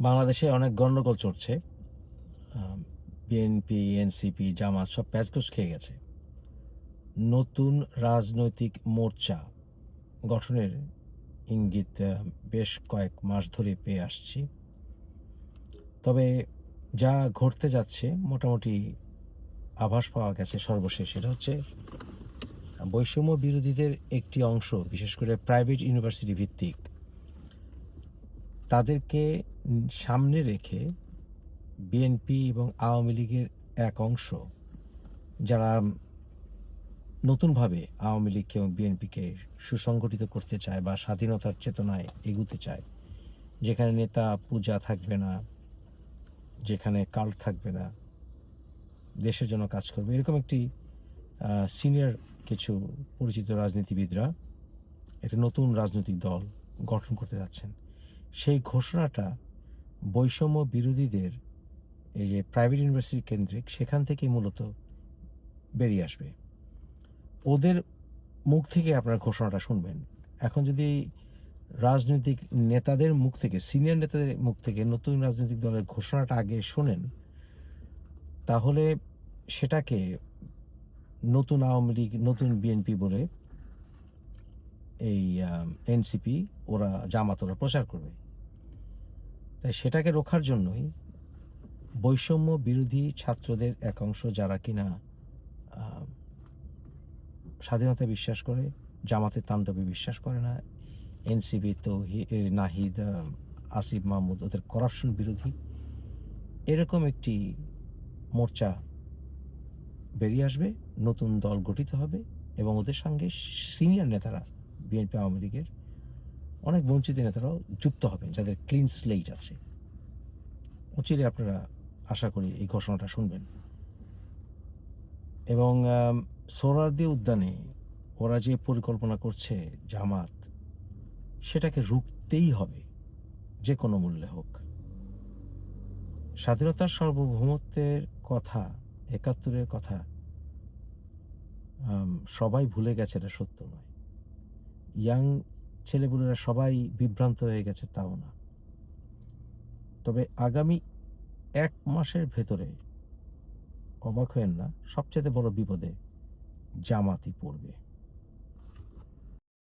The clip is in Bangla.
বাংলাদেশে অনেক গণ্ডগোল চলছে বিএনপি এনসিপি জামাত সব প্যাচগোস খেয়ে গেছে। নতুন রাজনৈতিক মোর্চা গঠনের ইঙ্গিত বেশ কয়েক মাস ধরে পেয়ে আসছি। তবে যা ঘটতে যাচ্ছে, মোটামুটি আভাস পাওয়া গেছে সর্বশেষ। সেটা হচ্ছে, বৈষম্য বিরোধীদের একটি অংশ, বিশেষ করে প্রাইভেট ইউনিভার্সিটি ভিত্তিক, তাদেরকে সামনে রেখে বিএনপি এবং আওয়ামী লীগের এক অংশ, যারা নতুনভাবে আওয়ামী লীগকে এবং বিএনপিকে সুসংগঠিত করতে চায় বা স্বাধীনতার চেতনায় এগুতে চায়, যেখানে নেতা পূজা থাকবে না, যেখানে কাল থাকবে না, দেশের জন্য কাজ করবে, এরকম একটি সিনিয়র কিছু পরিচিত রাজনীতিবিদরা একটা নতুন রাজনৈতিক দল গঠন করতে যাচ্ছেন। সেই ঘোষণাটা বৈষম্য বিরোধীদের এই যে প্রাইভেট ইউনিভার্সিটি কেন্দ্রিক, সেখান থেকে মূলত বেরিয়ে আসবে। ওদের মুখ থেকে আপনার ঘোষণাটা শুনবেন। এখন যদি রাজনৈতিক নেতাদের মুখ থেকে সিনিয়র নেতাদের মুখ থেকে নতুন রাজনৈতিক দলের ঘোষণাটা আগে শোনেন, তাহলে সেটাকে নতুন আওয়ামী লীগ, নতুন বিএনপি বলে এই এনসিপি ওরা জামাত ওরা প্রচার করবে। তাই সেটাকে রোখার জন্যই বৈষম্য বিরোধী ছাত্রদের এক অংশ যারা কিনা আহ, স্বাধীনতায় বিশ্বাস করে জামাতের তাণ্ডবে বিশ্বাস করে না এনসিবি তো নাহিদ আসিফ মাহমুদ ওদের করাপশন বিরোধী এরকম একটি মোর্চা বেরিয়ে আসবে নতুন দল গঠিত হবে এবং ওদের সঙ্গে সিনিয়র নেতারা বিএনপি আওয়ামী লীগের অনেক বঞ্চিত নেতারাও যুক্ত হবেন, যাদের ক্লিন স্লেট আছে। অচিরে আপনারা আশা করি এই ঘোষণাটা শুনবেন। এবং সোহরাওয়ার্দী উদ্যানে ওরা যে পরিকল্পনা করছে জামাত, সেটাকে রুখতেই হবে, যে কোনো মূল্যে হোক। স্বাধীনতার সার্বভৌমত্বের কথা, একাত্তরের কথা সবাই ভুলে গেছে এটা সত্য নয়। ইয়াং ছেলেপুলেরা সবাই বিভ্রান্ত হয়ে গেছে, তাও না। তবে আগামী এক মাসের ভেতরে অবাক হয়েন না, সবচেয়ে বড় বিপদে জামাতি পড়বে।